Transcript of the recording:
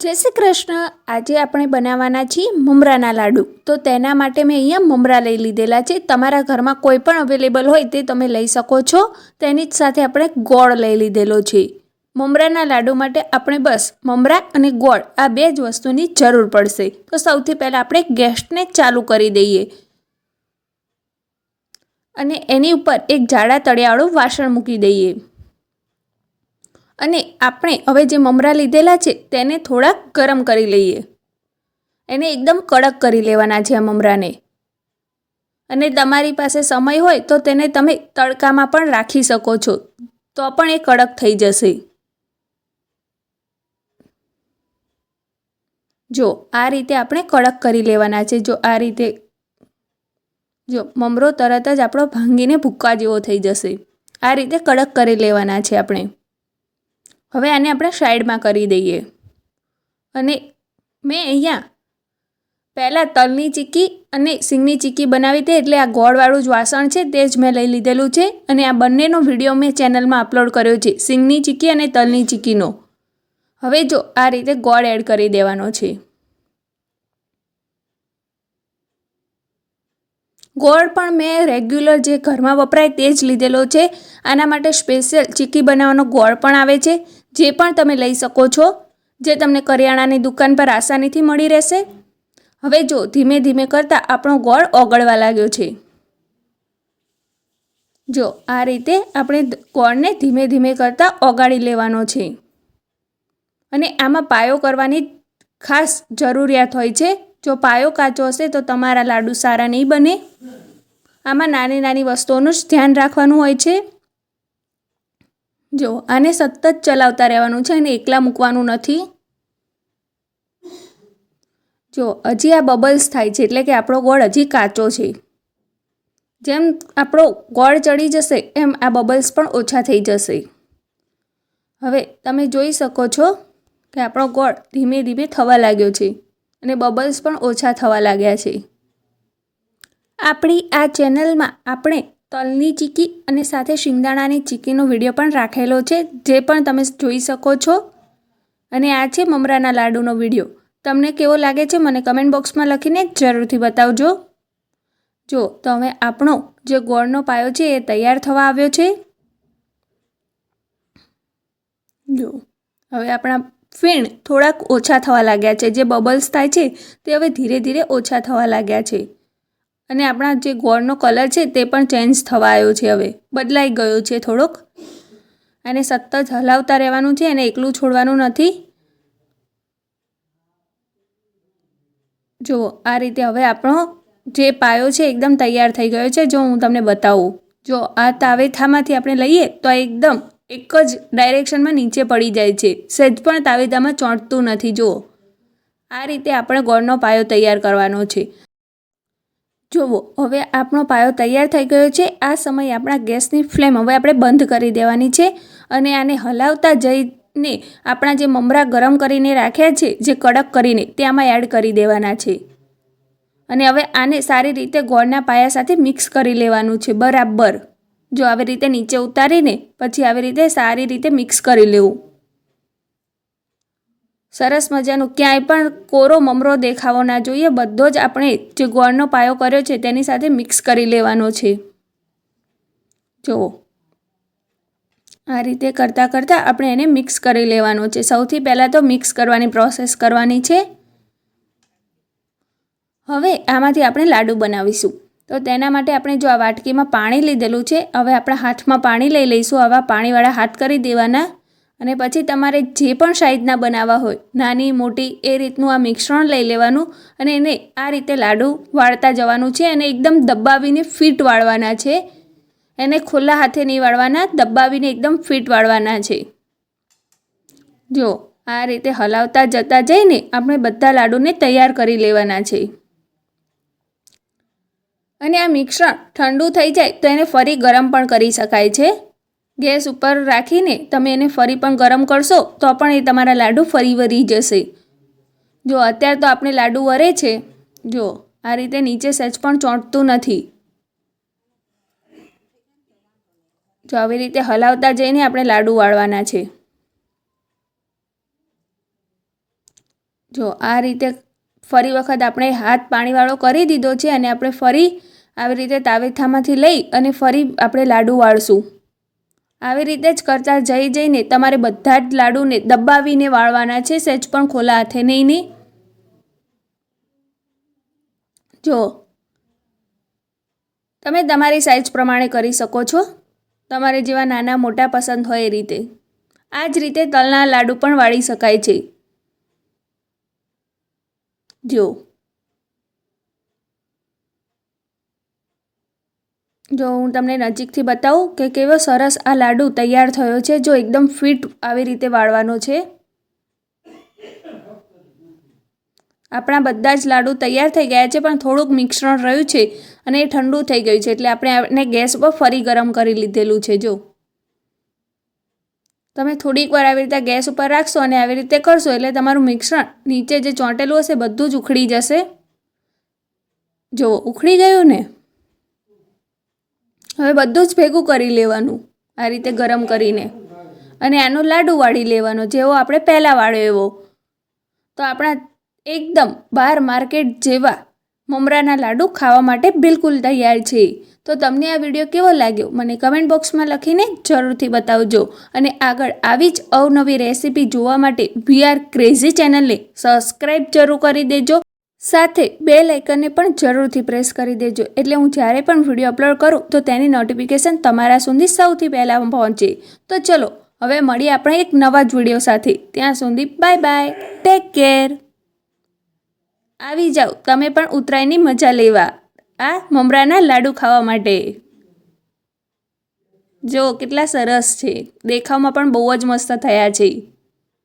જય શ્રી કૃષ્ણ. આજે આપણે બનાવવાના છીએ મમરાના લાડુ. તો તેના માટે મેં અહીંયા મમરા લઈ લીધેલા છે. તમારા ઘરમાં કોઈ પણ અવેલેબલ હોય તે તમે લઈ શકો છો. તેની જ સાથે આપણે ગોળ લઈ લીધેલો છે. મમરાના લાડુ માટે આપણે બસ મમરા અને ગોળ આ બે જ વસ્તુની જરૂર પડશે. તો સૌથી પહેલાં આપણે ગેસને ચાલુ કરી દઈએ. અને એની ઉપર એક જાડા તળિયાવાળું વાસણ મૂકી દઈએ. અને આપણે હવે જે મમરા લીધેલા છે, તેને થોડાક ગરમ કરી લઈએ. એને એકદમ કડક કરી લેવાના છે આ મમરાને. અને તમારી પાસે સમય હોય તો તેને તમે તડકામાં પણ રાખી શકો છો, તો પણ એ કડક થઈ જશે. જો, આ રીતે આપણે કડક કરી લેવાના છે, જો આ રીતે, જો મમરો તરત જ આપણો ભાંગીને ભૂક્કા જેવો થઈ જશે. આ રીતે કડક કરી લેવાના છે આપણે. હવે આને આપણે સાઈડમાં કરી દઈએ. અને મેં અહીંયા પહેલાં તલની ચીક્કી અને સિંગની ચીક્કી બનાવી હતી, એટલે આ ગોળવાળું જ વાસણ છે, તે જ મેં લઈ લીધેલું છે. અને આ બંનેનો વીડિયો મેં ચેનલમાં અપલોડ કર્યો છે, સિંગની ચીક્કી અને તલની ચીક્કીનો હવે જો આ રીતે ગોળ એડ કરી દેવાનો છે. ગોળ પણ મેં રેગ્યુલર જે ઘરમાં વપરાય તે જ લીધેલો છે. આના માટે સ્પેશિયલ ચીક્કી બનાવવાનો ગોળ પણ આવે છે. જે પણ તમે લઈ શકો છો, જે તમને કરિયાણાની દુકાન પર આસાનીથી મળી રહેશે. હવે જો ધીમે ધીમે કરતાં આપણો ગોળ ઓગળવા લાગ્યો છે. જો આ રીતે આપણે ગોળને ધીમે ધીમે કરતાં ઓગાળી લેવાનો છે. અને આમાં પાયો કરવાની ખાસ જરૂરિયાત હોય છે. જો પાયો કાચો હશે તો તમારા લાડુ સારા નહીં બને. આમાં નાની નાની વસ્તુઓનું જ ધ્યાન રાખવાનું હોય છે. જો, આને સતત ચલાવતા રહેવાનું છે અને એકલા મૂકવાનું નથી? જો, હજી આ બબલ્સ થાય છે, એટલે કે આપણો ગોળ હજી કાચો છે. જેમ આપણો ગોળ ચડી જશે, એમ આ બબલ્સ પણ ઓછા થઈ જશે. હવે તમે જોઈ શકો છો કે આપણો ગોળ ધીમે ધીમે થવા લાગ્યો છે અને બબલ્સ પણ ઓછા થવા લાગ્યા છે. આપણી આ ચેનલમાં આપણે તલની ચીકી અને સાથે શિંગદાણાની ચીકીનો વીડિયો પણ રાખેલો છે, જે પણ તમે જોઈ શકો છો. અને આ છે મમરાના લાડુનો વીડિયો. તમને કેવો લાગે છે મને કમેન્ટ બોક્સમાં લખીને જરૂરથી બતાવજો. જો, તો હવે આપણો જે ગોળનો પાયો છે એ તૈયાર થવા આવ્યો છે. જો, હવે આપણા ફીણ થોડાક ઓછા થવા લાગ્યા છે, જે બબલ્સ થાય છે, તે હવે ધીરે ધીરે ઓછા થવા લાગ્યા છે. અને આપણા જે ગોળનો કલર છે તે પણ ચેન્જ થવા આવ્યો છે હવે. બદલાઈ ગયો છે થોડોક. અને સતત હલાવતા રહેવાનું છે અને એકલું છોડવાનું નથી. જુઓ, આ રીતે હવે આપણો જે પાયો છે એકદમ તૈયાર થઈ ગયો છે. જો હું તમને બતાવું. જો આ તાવેથામાંથી આપણે લઈએ તો એકદમ એક જ ડાયરેક્શનમાં નીચે પડી જાય છે. સહેજ પણ તાવેધામાં ચોંટતું નથી. જુઓ, આ રીતે આપણે ગોળનો પાયો તૈયાર કરવાનો છે. જુઓ હવે આપણો પાયો તૈયાર થઈ ગયો છે. આ સમયે આપણા ગેસની ફ્લેમ હવે આપણે બંધ કરી દેવાની છે અને આને હલાવતા જઈને આપણા જે મમરા ગરમ કરીને રાખ્યા છે, જે કડક કરીને તે આમાં એડ કરી દેવાના છે. અને હવે આને સારી રીતે ગોળના પાયા સાથે મિક્સ કરી લેવાનું છે, બરાબર. જો આવી રીતે નીચે ઉતારીને, પછી આવી રીતે સારી રીતે મિક્સ કરી લેવું. સરસ મજાનું ક્યાંય પણ કોરો મમરો દેખાવો ના જોઈએ. બધો જ આપણે જે ગોળનો પાયો કર્યો છે તેની સાથે મિક્સ કરી લેવાનો છે. જુઓ. આ રીતે કરતાં કરતાં આપણે એને મિક્સ કરી લેવાનો છે. સૌથી પહેલાં તો મિક્સ કરવાની પ્રોસેસ કરવાની છે. હવે આમાંથી આપણે લાડુ બનાવીશું. તો તેના માટે આપણે જો આ વાટકીમાં પાણી લીધેલું છે, હવે આપણા હાથમાં પાણી લઈ લઈશું. આવા પાણીવાળા હાથ કરી દેવાના. અને પછી તમારે જે પણ સાઈઝના બનાવવા હોય, નાની, મોટી, એ રીતનું આ મિશ્રણ લઈ લેવાનું અને એને આ રીતે લાડુ વાળતા જવાનું છે અને એકદમ દબાવીને ફિટ વાળવાના છે. એને ખુલ્લા હાથે નહીં વાળવાના, દબાવીને એકદમ ફિટ વાળવાના છે. જો, આ રીતે હલાવતા જતા જઈને આપણે બધા લાડુને તૈયાર કરી લેવાના છે. અને આ મિશ્રણ ઠંડુ થઈ જાય તો એને ફરી ગરમ પણ કરી શકાય છે. ગેસ ઉપર રાખીને તમે એને ફરી પણ ગરમ કરશો, તો પણ એ તમારા લાડુ ફરી વરી જશે. જો અત્યારે તો આપણે લાડુ વરે છે, જો આ રીતે નીચે સહેજ પણ ચોંટતું નથી. જો આવી રીતે હલાવતા જઈને આપણે લાડુ વાળવાના છે. જો આ રીતે ફરી વખત આપણે હાથ પાણીવાળો કરી દીધો છે અને આપણે ફરી આવી રીતે તાવેથામાંથી લઈ અને ફરી આપણે લાડુ વાળશું. આવી રીતે જ કરતા જઈ જઈને તમારે બધા જ લાડુને દબાવીને વાળવાના છે. સહેજ પણ ખોલા હાથે નહીં નહીં. જો, તમે તમારી સાઇઝ પ્રમાણે કરી શકો છો. તમારે જેવા નાના મોટા પસંદ હોય એ રીતે. આ જ રીતે તલના લાડુ પણ વાળી શકાય છે. જો જો હું તમને નજીકથી બતાવું કે કેવો સરસ આ લાડુ તૈયાર થયો છે, જો એકદમ ફિટ આવી રીતે વાળવાનો છે. આપણા બધા જ લાડુ તૈયાર થઈ ગયા છે, પણ થોડુંક મિશ્રણ રહ્યું છે અને એ ઠંડુ થઈ ગયું છે, એટલે આપણે એને ગેસ પર ફરી ગરમ કરી લીધેલું છે, જો. તમે થોડીક વાર આવી રીતે ગેસ ઉપર રાખશો અને આવી રીતે કરશો, એટલે તમારું મિશ્રણ નીચે જે ચોંટેલું હશે બધું જ ઉખડી જશે. જો, ઉખડી ગયું ને? હવે બધું જ ભેગું કરી લેવાનું આ રીતે ગરમ કરીને. અને આનો લાડુ વાળી લેવાનો, જેવો આપણે પહેલાં વાળ્યો એવો. તો આપણા એકદમ બહાર માર્કેટ જેવા મમરાના લાડુ ખાવા માટે બિલકુલ તૈયાર છે. તો તમને આ વીડિયો કેવો લાગ્યો? મને કમેન્ટ બોક્સમાં લખીને જરૂરથી બતાવજો. અને આગળ આવી જ અવનવી રેસીપી જોવા માટે વીઆર ક્રેઝી ચેનલને સબસ્ક્રાઈબ જરૂર કરી દેજો. સાથે બે લાઇકનને પણ જરૂરથી પ્રેસ કરી દેજો. એટલે હું જ્યારે પણ વીડિયો અપલોડ કરું તો તેની નોટિફિકેશન તમારા સુધી સૌથી પહેલાં પહોંચે. તો ચલો, હવે મળીએ આપણે એક નવા જ વીડિયો સાથે. ત્યાં સુધી બાય બાય ટેક કેર આવી જાઓ. તમે પણ ઉત્તરાયણની મજા લેવા. આ મમરાના લાડુ ખાવા માટે. જો કેટલા સરસ છે. દેખાવમાં પણ બહુ જ મસ્ત થયા છે.